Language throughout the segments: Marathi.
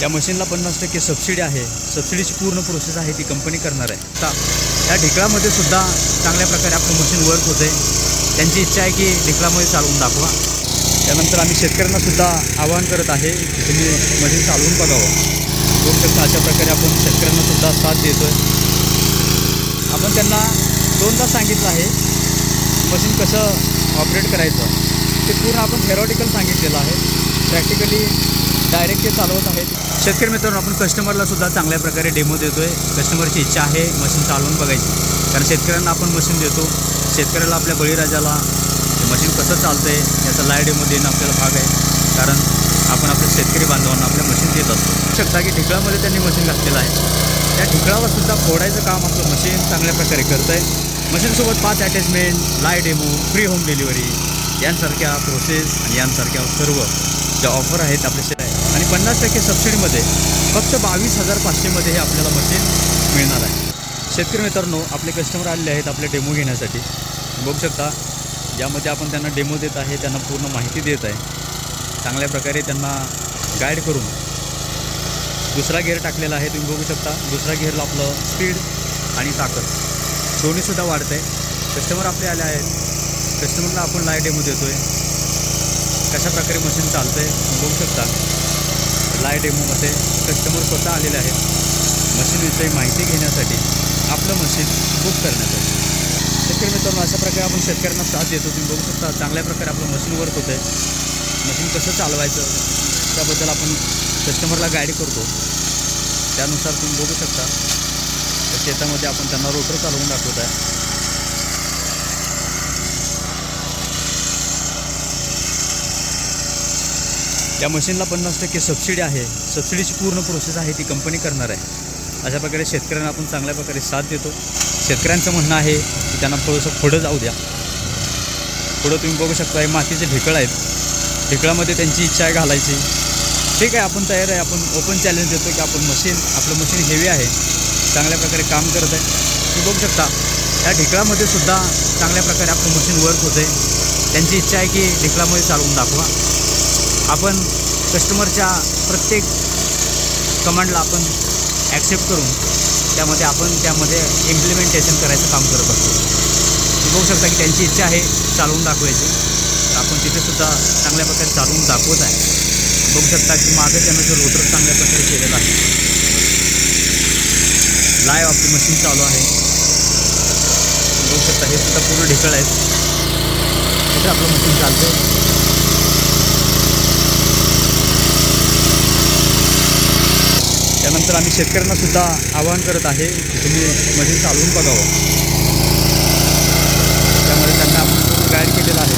या मशीनला पन्नास टक्के सबसिडी आहे. सबसिडीची पूर्ण प्रोसेस आहे ती कंपनी करणार आहे. आता या ढिकळामध्ये सुद्धा चांगल्या प्रकारे आपलं मशीन वर्क होते त्यांची इच्छा आहे की ढिकळामध्ये चालवून दाखवा. त्यानंतर आम्ही शेतकऱ्यांना सुद्धा आवाहन करत आहे की तुम्ही मशीन चालवून बघावं. बघू शकता अशा प्रकारे आपण शेतकऱ्यांना सुद्धा साथ देतो आहे आपण त्यांना दोनदा सांगितलं आहे मशीन कसं ऑपरेट करायचं. ते पूर्ण आपण थेरॉटिकल सांगितलेलं आहे. प्रॅक्टिकली डायरेक्ट ते चालवत आहेत. शेतकरी मित्रांनो आपण कस्टमरला सुद्धा चांगल्या प्रकारे डेमो देतो आहे कस्टमरची इच्छा आहे मशीन चालवून बघायची. कारण शेतकऱ्यांना आपण मशीन देतो. शेतकऱ्याला आपल्या बळीराजाला मशीन कसं चालतं आहे याचा लाय डेमो देणं आपल्याला भाग आहे. कारण आपण आपल्या शेतकरी बांधवांना आपल्या मशीन देत असतो. शकता की ढिकळामध्ये त्यांनी मशीन घातलेलं आहे. त्या ढिकळावर सुद्धा फोडायचं काम आपलं मशीन चांगल्या प्रकारे करतं आहे मशीनसोबत पाच attachment live demo free home delivery यांसारख्या प्रोसेस आणि यांसारख्या सर्व ज्या ऑफर आहेत आपल्या आणि पन्नास टक्के सबसिडीमध्ये फक्त बावीस हजार पाचशेमध्ये हे आपल्याला मशीन मिळणार आहे. शेतकरी मित्रांनो आपले कस्टमर आलेले आहेत आपले डेमो घेण्यासाठी. बघू शकता ज्यामध्ये आपण त्यांना डेमो देत आहे त्यांना पूर्ण माहिती देत आहे. चांगल्या प्रकारे त्यांना गाईड करून दुसरा गेअर टाकलेला आहे तुम्ही बघू शकता. दुसरा गेअरला आपलं स्पीड आणि ताकद दोन्हीसुद्धा वाढते आहे कस्टमर आपले आले आहेत. कस्टमरला आपण लाय डेमो देतो आहे कशा प्रकारे मशीन चालतं आहे बघू शकता. लाय डेमोमध्ये कस्टमर स्वतः आलेले आहेत. मशीनविषयी माहिती घेण्यासाठी आपलं मशीन बुक करण्यासाठी शेतकरी मित्रांनो अशा प्रकारे आपण शेतकऱ्यांना साथ देतो. तुम्ही बघू शकता चांगल्या प्रकारे आपलं मशीन वर्क होतं आहे मशीन कसं चालवायचं त्याबद्दल आपण कस्टमरला गाईड करतो. त्यानुसार तुम्ही बघू शकता. तर शेतामध्ये आपण त्यांना रोटर चालवून दाखवत आहे. या मशीनला पन्नास टक्के सबसिडी आहे. सबसिडीची पूर्ण प्रोसेस आहे ती कंपनी करणार आहे. अशा प्रकारे शेतकऱ्यांना आपण चांगल्या प्रकारे साथ देतो. शेतकऱ्यांचं म्हणणं आहे की त्यांना थोडंसं पुढं जाऊ द्या. पुढं तुम्ही बघू शकता हे मातीचे ढेकळ आहेत. ढेकळामध्ये त्यांची इच्छा आहे घालायची. ठीक आहे आपण तयार आहे. आपण ओपन चॅलेंज देतो की आपण मशीन आपलं मशीन हेवी आहे. चांगल्या प्रकारे काम करत आहे. तुम्ही बघू शकता या ढेकळामध्ये सुद्धा चांगल्या प्रकारे आपलं मशीन वर्क होतं आहे त्यांची इच्छा आहे की ढेकळामध्ये चालवून दाखवा. आपण कस्टमरच्या प्रत्येक कमांडला आपण ॲक्सेप्ट करून त्यामध्ये आपण त्यामध्ये इम्प्लिमेंटेशन करायचं काम करत असतो. बघू शकता की त्यांची इच्छा आहे चालवून दाखवायची. आपण तिथेसुद्धा चांगल्या प्रकारे चालवून दाखवत आहे. बघू शकता की मागे त्यानं जो रोटर चांगल्या प्रकारे केलेला आहे. लाईव्ह आपली मशीन चालू आहे. बघू शकता हे सुद्धा पूर्ण ढिकळ आहेत. तिथे आपलं मशीन चालतं त्यानंतर आम्ही शेतकऱ्यांना सुद्धा आवाहन करत आहे की तुम्ही मशीन चालवून बघावं. त्यामुळे त्यांना आपण गाईड केलेलं आहे.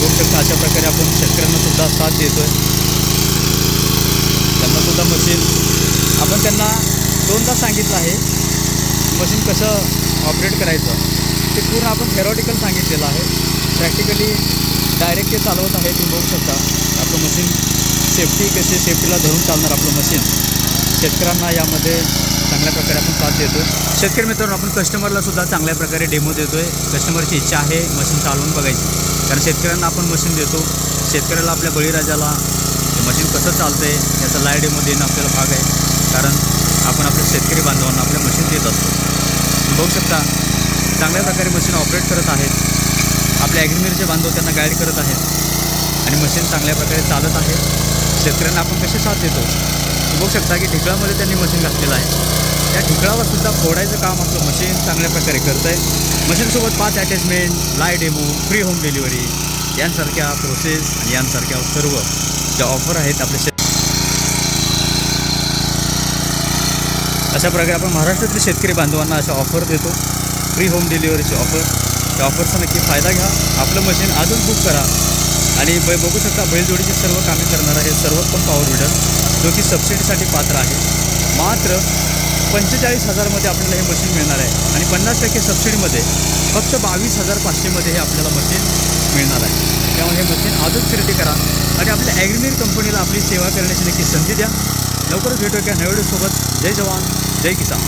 बघू शकता अशा प्रकारे आपण शेतकऱ्यांना सुद्धा साथ देतो आहे त्यांना सुद्धा मशीन आपण त्यांना दोनदा सांगितलं आहे मशीन कसं ऑपरेट करायचं ते पूर्ण आपण थेरॉटिकल सांगितलेलं आहे. प्रॅक्टिकली डायरेक्ट ते चालवत आहे तुम्ही बघू शकता आपलं मशीन सेफ्टी कशी सेफ्टीला धरून चालणार आपलं मशीन शेतकऱ्यांना यामध्ये चांगल्या प्रकारे आपण साथ देतो शेतकरी मित्रांनो आपण कस्टमरला सुद्धा चांगल्या प्रकारे डेमो देतो आहे कस्टमरची इच्छा आहे मशीन चालवून बघायची. कारण शेतकऱ्यांना आपण मशीन देतो. शेतकऱ्याला आपल्या बळीराजाला मशीन कसं चालतं आहे याचा लाय डेमो देणं आपल्याला भाग आहे. कारण आपण आपल्या शेतकरी बांधवांना आपल्या मशीन देत असतो. बघू शकता चांगल्या प्रकारे मशीन ऑपरेट करत आहेत. आपल्या ॲग्रिमेरचे बांधव त्यांना गाईड करत आहेत. आणि मशीन चांगल्या प्रकारे चालत आहे. शेतकऱ्यांना आपण कसे साथ देतो? बघू शकता की ढिकळामध्ये त्यांनी मशीन घातलेलं आहे. त्या ढिकळावर सुद्धा फोडायचं काम आपलं मशीन चांगल्या प्रकारे करत आहे मशीनसोबत पाच attachment live demo free home delivery यांसारख्या प्रोसेस आणि यांसारख्या सर्व ज्या ऑफर आहेत आपल्या शेत अशा प्रकारे आपण महाराष्ट्रातील शेतकरी बांधवांना अशा ऑफर देतो. फ्री होम डिलिव्हरीची ऑफर त्या ऑफरचा नक्की फायदा घ्या. आपलं मशीन आजच बुक करा. आणि बै बघू शकता बैलजोडीची सर्व कामे करणारं हे सर्वोत्तम पॉवर विडर जो की सबसिडीसाठी पात्र आहे. मात्र पंचेचाळीस हजारमध्ये आपल्याला हे मशीन मिळणार आहे. आणि पन्नास टक्के सबसिडीमध्ये फक्त बावीस हजार पाचशेमध्ये हे आपल्याला मशीन मिळणार आहे. त्यामुळे हे मशीन आजच खरेदी करा. आणि आपल्या ॲग्रिमीर कंपनीला आपली सेवा करण्याची नक्की संधी द्या. लवकरच भेटू एका नव्या जय जवान. जय किसान.